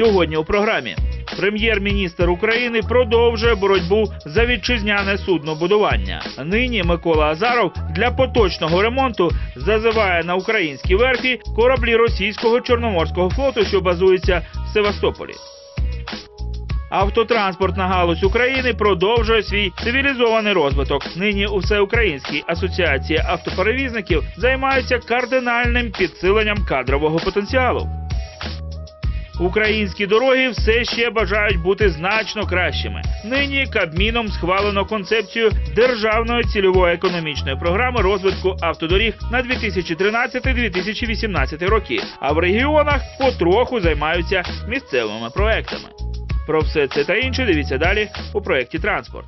Сьогодні у програмі прем'єр-міністр України продовжує боротьбу за вітчизняне суднобудування. Нині Микола Азаров для поточного ремонту зазиває на українські верфі кораблі російського чорноморського флоту, що базується в Севастополі. Автотранспортна галузь України продовжує свій цивілізований розвиток. Нині у всеукраїнській асоціації автоперевізників займаються кардинальним підсиленням кадрового потенціалу. Українські дороги все ще бажають бути значно кращими. Нині Кабміном схвалено концепцію державної цільової економічної програми розвитку автодоріг на 2013-2018 роки. А в регіонах потроху займаються місцевими проектами. Про все це та інше дивіться далі у проєкті Транспорт.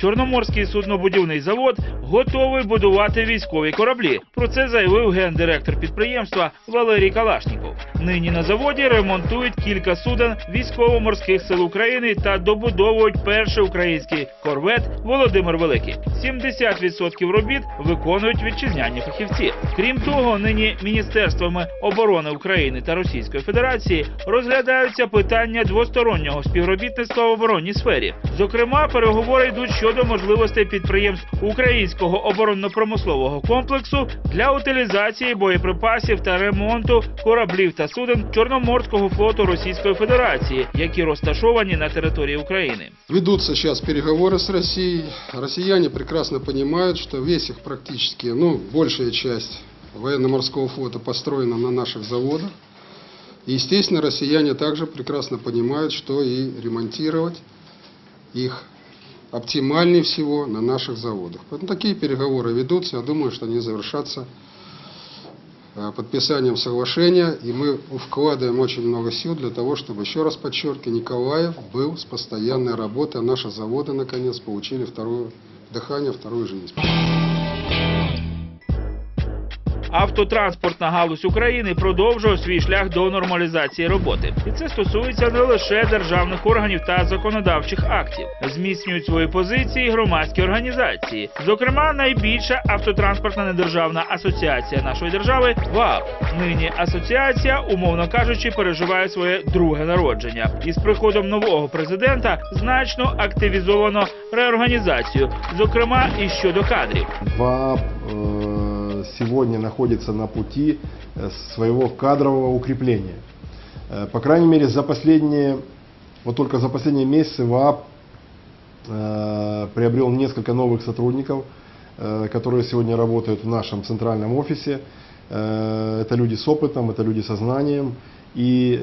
Чорноморський суднобудівний завод готовий будувати військові кораблі. Про це заявив гендиректор підприємства Валерій Калашніков. Нині на заводі ремонтують кілька суден військово-морських сил України та добудовують перший український корвет Володимир Великий. 70% робіт виконують вітчизняні фахівці. Крім того, нині міністерствами оборони України та Російської Федерації розглядаються питання двостороннього співробітництва в оборонній сфері. Зокрема, переговори йдуть щодо можливостей підприємств українського оборонно-промислового комплексу для утилізації боєприпасів та ремонту кораблів та суден Чорноморського флоту Російської Федерації, які розташовані на території України. Ведутся сейчас переговоры с Россией. Россияне прекрасно понимают, что весь их практически, ну, большая часть военно-морского флота построена на наших заводах. И, естественно, россияне также прекрасно понимают, что и ремонтировать их оптимальнее всего на наших заводах. Поэтому такие переговоры ведутся. Я думаю, что они завершатся э, подписанием соглашения, и мы вкладываем очень много сил для того, чтобы, еще раз подчеркиваю, Николаев был с постоянной работой, а наши заводы, наконец, получили второе дыхание, вторую жизнь. Автотранспортна галузь України продовжує свій шлях до нормалізації роботи, і це стосується не лише державних органів та законодавчих актів. Зміцнюють свої позиції громадські організації. Зокрема, найбільша автотранспортна недержавна асоціація нашої держави ВАП. Нині асоціація, умовно кажучи, переживає своє друге народження. І з приходом нового президента значно активізовано реорганізацію, зокрема і щодо кадрів. ВАП э, сегодня находится на пути э, своего кадрового укрепления. Э, По крайней мере, за последние, вот только за последние месяцы ВАП э, приобрел несколько новых сотрудников, которые сегодня работают в нашем центральном офисе. Это люди с опытом, это люди со знанием. И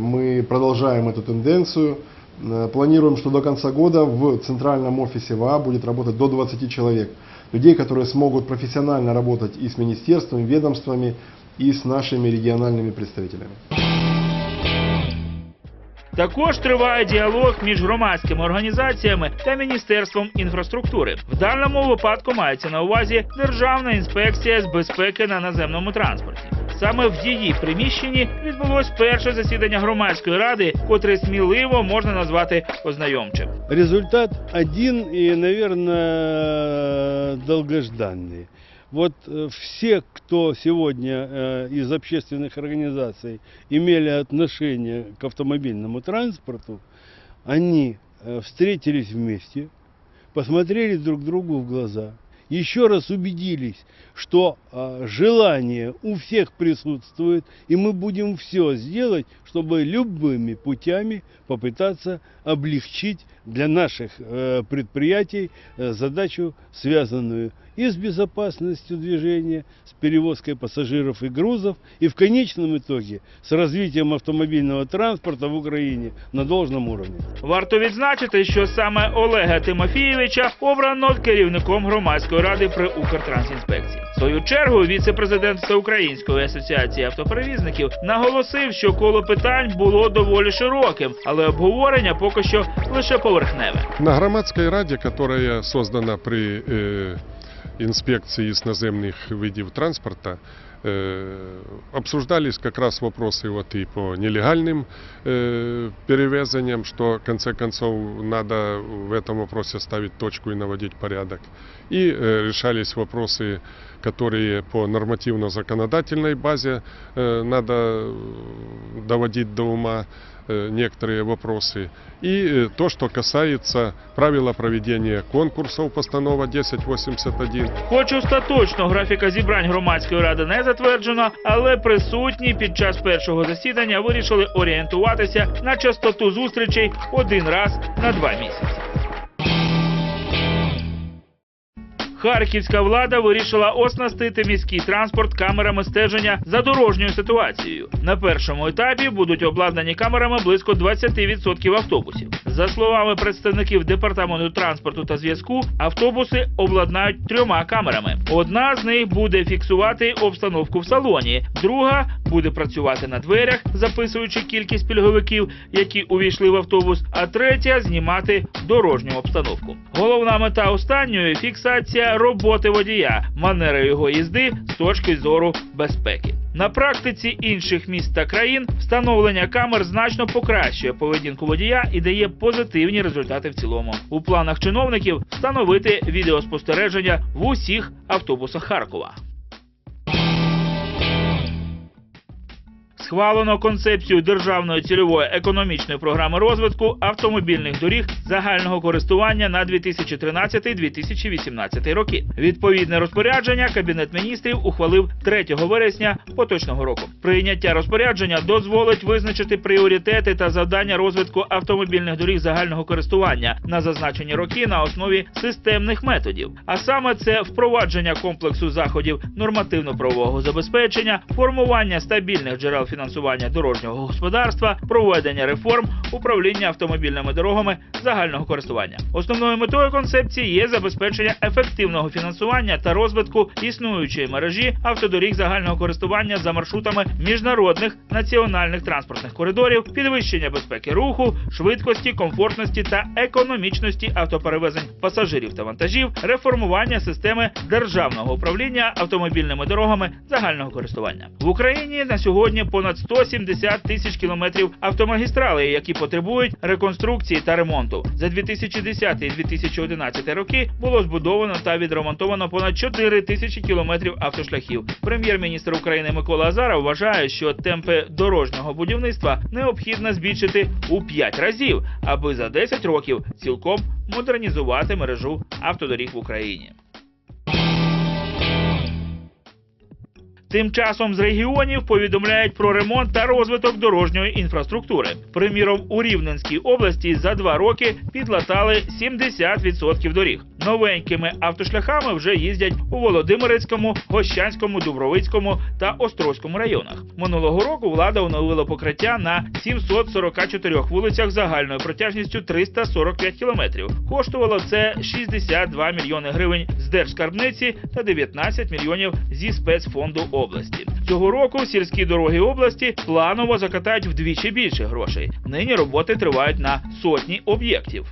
мы продолжаем эту тенденцию. Э, Планируем, что до конца года в центральном офисе ВА будет работать до 20 человек. Людей, которые смогут профессионально работать и с министерствами, ведомствами, и с нашими региональными представителями. Також триває діалог між громадськими організаціями та міністерством інфраструктури. В даному випадку мається на увазі Державна інспекція з безпеки на наземному транспорті. Саме в її приміщенні відбулось перше засідання громадської ради, котре сміливо можна назвати ознайомчим. Результат один и, наверное, долгожданный. Вот э, все, кто сегодня э, из общественных организаций имели отношение к автомобильному транспорту, они э, встретились вместе, посмотрели друг другу в глаза, еще раз убедились, что э, желание у всех присутствует, и мы будем все сделать, чтобы любыми путями попытаться облегчить для наших э, предприятий э, задачу, связанную и с безопасностью движения, с перевозкой пассажиров и грузов, и в конечном итоге с развитием автомобильного транспорта в Украине на должном уровне. Варто відзначити, що саме Олега Тимофійовича обрано керівником громадської ради при Укртрансінспекції. В свою чергу віце-президент Всеукраїнської асоціації автоперевізників наголосив, що коло питань було доволі широким, але обговорення поки що лише поверхневе. На громадській раді, яка создана при е, інспекції з наземних видів транспорту, Обсуждались как раз вопросы вот и по нелегальным э, перевезениям, что в конце концов надо в этом вопросе ставить точку и наводить порядок. И э, решались вопросы, которые по нормативно-законодательной базе э, надо э, доводить до ума э, некоторые вопросы. И э, то, что касается правила проведения конкурсов, постанова 1081. Хоч остаточно графіка зібрань громадської ради не затверджено, але присутні під час першого засідання вирішили орієнтуватися на частоту зустрічей один раз на два місяці. Харківська влада вирішила оснастити міський транспорт камерами стеження за дорожньою ситуацією. На першому етапі будуть обладнані камерами близько 20% автобусів. За словами представників департаменту транспорту та зв'язку, автобуси обладнають трьома камерами. Одна з них буде фіксувати обстановку в салоні, друга буде працювати на дверях, записуючи кількість пільговиків, які увійшли в автобус, а третя знімати дорожню обстановку. Головна мета останньої фіксація роботи водія, манери його їзди з точки зору безпеки. На практиці інших міст та країн встановлення камер значно покращує поведінку водія і дає позитивні результати в цілому. У планах чиновників встановити відеоспостереження в усіх автобусах Харкова. Схвалено концепцію державної цільової економічної програми розвитку автомобільних доріг загального користування на 2013-2018 роки. Відповідне розпорядження Кабінет міністрів ухвалив 3 вересня поточного року. Прийняття розпорядження дозволить визначити пріоритети та завдання розвитку автомобільних доріг загального користування на зазначені роки на основі системних методів. А саме це впровадження комплексу заходів нормативно-правового забезпечення, формування стабільних джерел фінансування дорожнього господарства, проведення реформ, управління автомобільними дорогами загального користування. Основною метою концепції є забезпечення ефективного фінансування та розвитку існуючої мережі автодоріг загального користування за маршрутами міжнародних національних транспортних коридорів, підвищення безпеки руху, швидкості, комфортності та економічності автоперевезень пасажирів та вантажів, реформування системи державного управління автомобільними дорогами загального користування в Україні на сьогодні понад 170 тисяч кілометрів автомагістралей, які потребують реконструкції та ремонту. За 2010 і 2011 роки було збудовано та відремонтовано понад 4 тисячі кілометрів автошляхів. Прем'єр-міністр України Микола Азаров вважає, що темпи дорожнього будівництва необхідно збільшити у 5 разів, аби за 10 років цілком модернізувати мережу автодоріг в Україні. Тим часом з регіонів повідомляють про ремонт та розвиток дорожньої інфраструктури. Приміром, у Рівненській області за два роки підлатали 70% доріг. Новенькими автошляхами вже їздять у Володимирецькому, Гощанському, Дубровицькому та Острозькому районах. Минулого року влада оновила покриття на 744 вулицях загальною протяжністю 345 кілометрів. Коштувало це 62 мільйони гривень з держскарбниці та 19 мільйонів зі спецфонду області. Цього року сільські дороги області планово закатають вдвічі більше грошей. Нині роботи тривають на сотні об'єктів.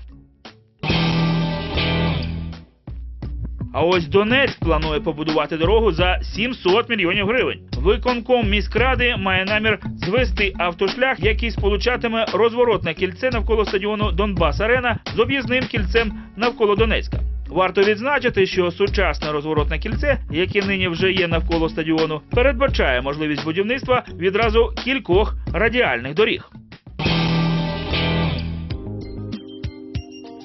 А ось Донецьк планує побудувати дорогу за 700 мільйонів гривень. Виконком міськради має намір звести автошлях, який сполучатиме розворотне кільце навколо стадіону Донбас Арена з об'їзним кільцем навколо Донецька. Варто відзначити, що сучасне розворотне кільце, яке нині вже є навколо стадіону, передбачає можливість будівництва відразу кількох радіальних доріг.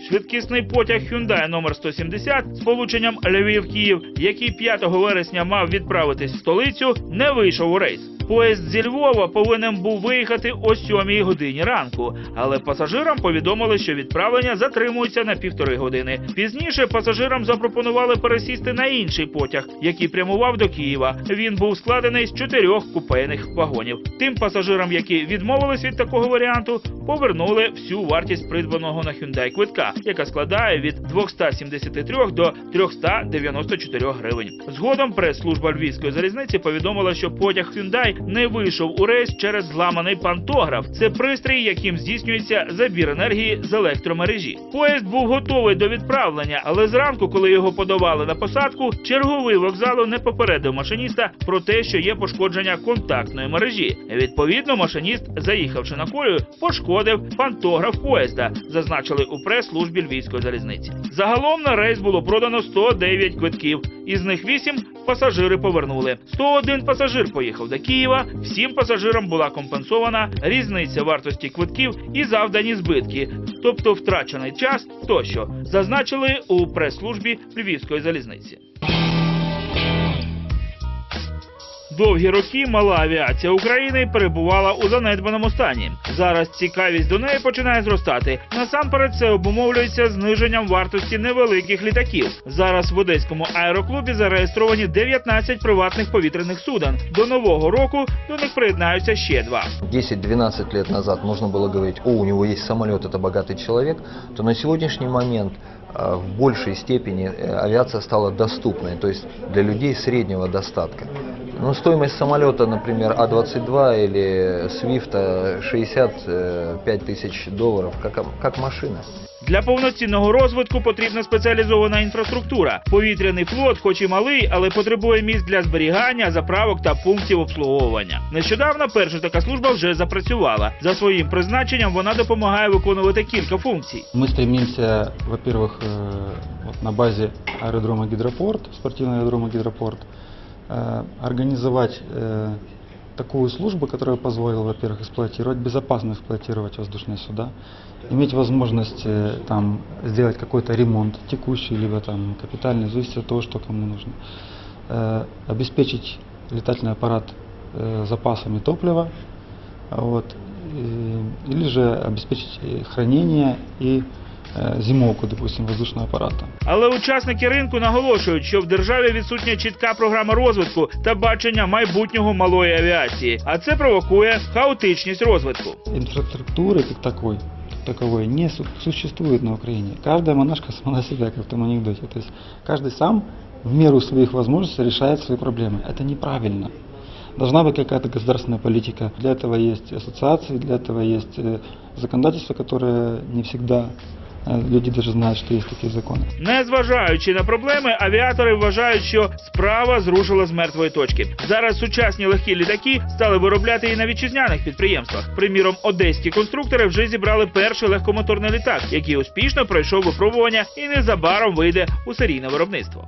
Швидкісний потяг Hyundai номер 170 з полученням Львів-Київ, який 5 вересня мав відправитись в столицю, не вийшов у рейс. Поїзд зі Львова повинен був виїхати о 7 годині ранку, але пасажирам повідомили, що відправлення затримується на півтори години. Пізніше пасажирам запропонували пересісти на інший потяг, який прямував до Києва. Він був складений з чотирьох купейних вагонів. Тим пасажирам, які відмовились від такого варіанту, повернули всю вартість придбаного на Hyundai квитка. яка складає від 273 до 394 гривень. Згодом прес-служба Львівської залізниці повідомила, що потяг Hyundai не вийшов у рейс через зламаний пантограф. Це пристрій, яким здійснюється забір енергії з електромережі. Поїзд був готовий до відправлення, але зранку, коли його подавали на посадку, черговий вокзалу не попередив машиніста про те, що є пошкодження контактної мережі. Відповідно, машиніст, заїхавши на колію, пошкодив пантограф поїзда, зазначили у прес-службі Львівської залізниці. Загалом на рейс було продано 109 квитків, із них 8 пасажири повернули. 101 пасажир поїхав до Києва. Всім пасажирам була компенсована різниця вартості квитків і завдані збитки, тобто втрачений час тощо, зазначили у прес-службі Львівської залізниці. Довгі роки мала авіація України перебувала у занедбаному стані. Зараз цікавість до неї починає зростати. Насамперед це обумовлюється зниженням вартості невеликих літаків. Зараз в одеському аероклубі зареєстровані 19 приватних повітряних суден. До нового року до них приєднаються ще два. 10-12 лет назад можно было говорить, о, у него есть самолет, это богатый человек, то на сегодняшний момент э, в большей степени э, авиация стала доступной, то есть для людей среднего достатка. Ну, стоимость самолета, например, А-22 или Свифта 65 тысяч долларов, как, как машина. Для повноцінного розвитку потрібна спеціалізована інфраструктура. Повітряний флот, хоч і малий, але потребує місць для зберігання, заправок та пунктів обслуговування. Нещодавно перша така служба вже запрацювала. За своїм призначенням вона допомагає виконувати кілька функцій. Мы стремимся, во-первых, э, вот на базе аэродрома Гидропорт, спортивного аэродрома Гидропорт, э, организовать э, такую службу, которая позволила, во-первых, эксплуатировать, безопасно эксплуатировать воздушные суда, иметь возможность э, там сделать какой-то ремонт текущий, либо там капитальный, в зависимости от того, что кому нужно, Э, обеспечить летательный аппарат э, запасами топлива, вот, и- или же обеспечить э, хранение и э, зимовку, допустим, воздушного аппарата. Але учасники ринку наголошують, що в державі відсутня чітка програма розвитку та бачення майбутнього малої авіації, а це провокує хаотичність розвитку. Инфраструктуры как такой, как таковой не су- существует на Украине. Каждая монашка сама на себя, как в том анекдоте. То есть каждый сам в меру своих возможностей решает свои проблемы. Это неправильно. Должна быть какая-то государственная политика. Для этого есть ассоциации, для этого есть э, законодательство, которое не всегда э, люди даже знають, що є такі закони. Незважаючи на проблеми, авіатори вважають, що справа зрушила з мертвої точки. Зараз сучасні легкі літаки стали виробляти і на вітчизняних підприємствах. Приміром, одеські конструктори вже зібрали перший легкомоторний літак, який успішно пройшов випробування і незабаром вийде у серійне виробництво.